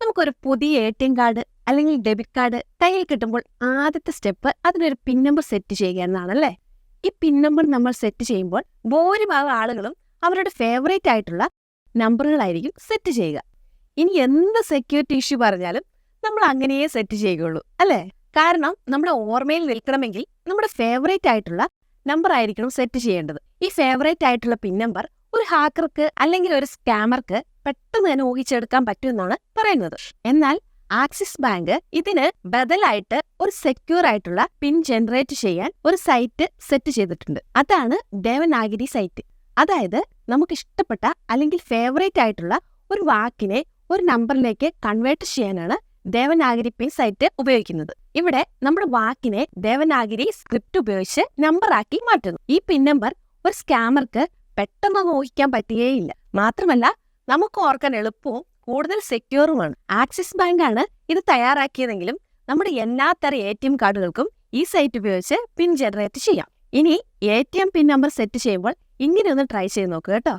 നമുക്കൊരു പുതിയ A T M card അല്ലെങ്കിൽ ഡെബിറ്റ് കാർഡ് കയ്യിൽ കിട്ടുമ്പോൾ ആദ്യത്തെ സ്റ്റെപ്പ് അതിനൊരു പിൻ നമ്പർ സെറ്റ് ചെയ്യുക എന്നാണല്ലേ ഈ പിൻ നമ്പർ നമ്മൾ സെറ്റ് ചെയ്യുമ്പോൾ ഭൂരിഭാഗം ആളുകളും അവരുടെ ഫേവറേറ്റ് ആയിട്ടുള്ള നമ്പറുകളായിരിക്കും സെറ്റ് ചെയ്യുക. ഇനി എന്ത് സെക്യൂരിറ്റി ഇഷ്യൂ പറഞ്ഞാലും നമ്മൾ അങ്ങനെയേ സെറ്റ് ചെയ്യുകയുള്ളൂ അല്ലേ? കാരണം നമ്മുടെ ഓർമ്മയിൽ നിൽക്കണമെങ്കിൽ നമ്മുടെ ഫേവറേറ്റ് ആയിട്ടുള്ള നമ്പർ ആയിരിക്കണം സെറ്റ് ചെയ്യേണ്ടത്. ഈ ഫേവറേറ്റ് ആയിട്ടുള്ള പിൻ നമ്പർ ഒരു ഹാക്കർക്ക് അല്ലെങ്കിൽ ഒരു സ്കാമർക്ക് പെട്ടെന്ന് തന്നെ ഊഹിച്ചെടുക്കാൻ പറ്റുമെന്നാണ് പറയുന്നത്. എന്നാൽ ആക്സിസ് ബാങ്ക് ഇതിന് ബദലായിട്ട് ഒരു സെക്യൂർ ആയിട്ടുള്ള പിൻ ജനറേറ്റ് ചെയ്യാൻ ഒരു സൈറ്റ് സെറ്റ് ചെയ്തിട്ടുണ്ട്. അതാണ് ദേവനാഗിരി സൈറ്റ് അതായത് നമുക്ക് ഇഷ്ടപ്പെട്ട അല്ലെങ്കിൽ ഫേവറേറ്റ് ആയിട്ടുള്ള ഒരു വാക്കിനെ ഒരു നമ്പറിലേക്ക് കൺവേർട്ട് ചെയ്യാനാണ് ദേവനാഗിരി പിൻ സൈറ്റ് ഉപയോഗിക്കുന്നത്. ഇവിടെ നമ്മുടെ വാക്കിനെ ദേവനാഗിരി സ്ക്രിപ്റ്റ് ഉപയോഗിച്ച് നമ്പറാക്കി മാറ്റുന്നു. ഈ പിൻ നമ്പർ ഒരു സ്കാമർക്ക് പെട്ടെന്ന് ഊഹിക്കാൻ പറ്റുകയില്ല. മാത്രമല്ല നമുക്ക് ഓർക്കാൻ എളുപ്പവും കൂടുതൽ സെക്യൂറുമാണ്. ആക്സിസ് ബാങ്ക് ആണ് ഇത് തയ്യാറാക്കിയതെങ്കിലും നമ്മുടെ എല്ലാത്തരം എ ടി എം കാർഡുകൾക്കും ഈ സൈറ്റ് ഉപയോഗിച്ച് പിൻ ജനറേറ്റ് ചെയ്യാം. ഇനി A T M pin number set ചെയ്യുമ്പോൾ ഇങ്ങനെ ഒന്ന് ട്രൈ ചെയ്ത് നോക്കുക കേട്ടോ.